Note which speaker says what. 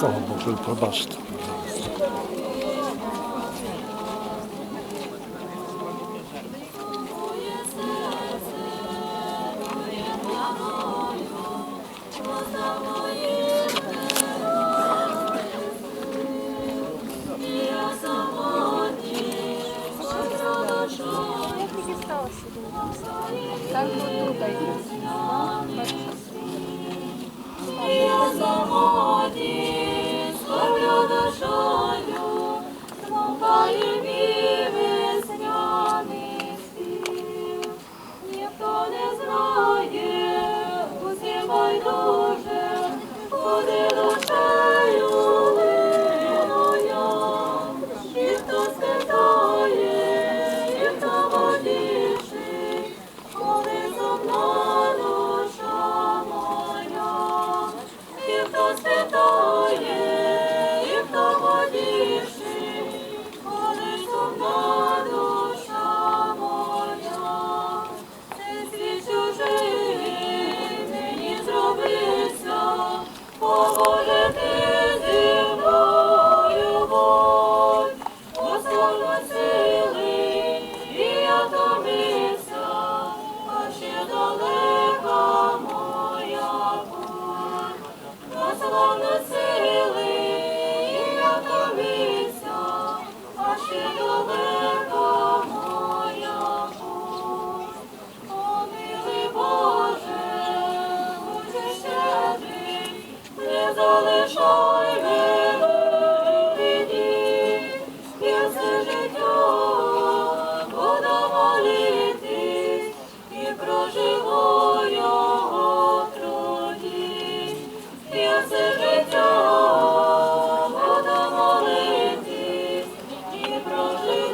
Speaker 1: того
Speaker 2: стала сьогодні. Так отут йде. Father. Oh. залишай мене мені, я все життя молити і проживу його все життя буду молити і проживу.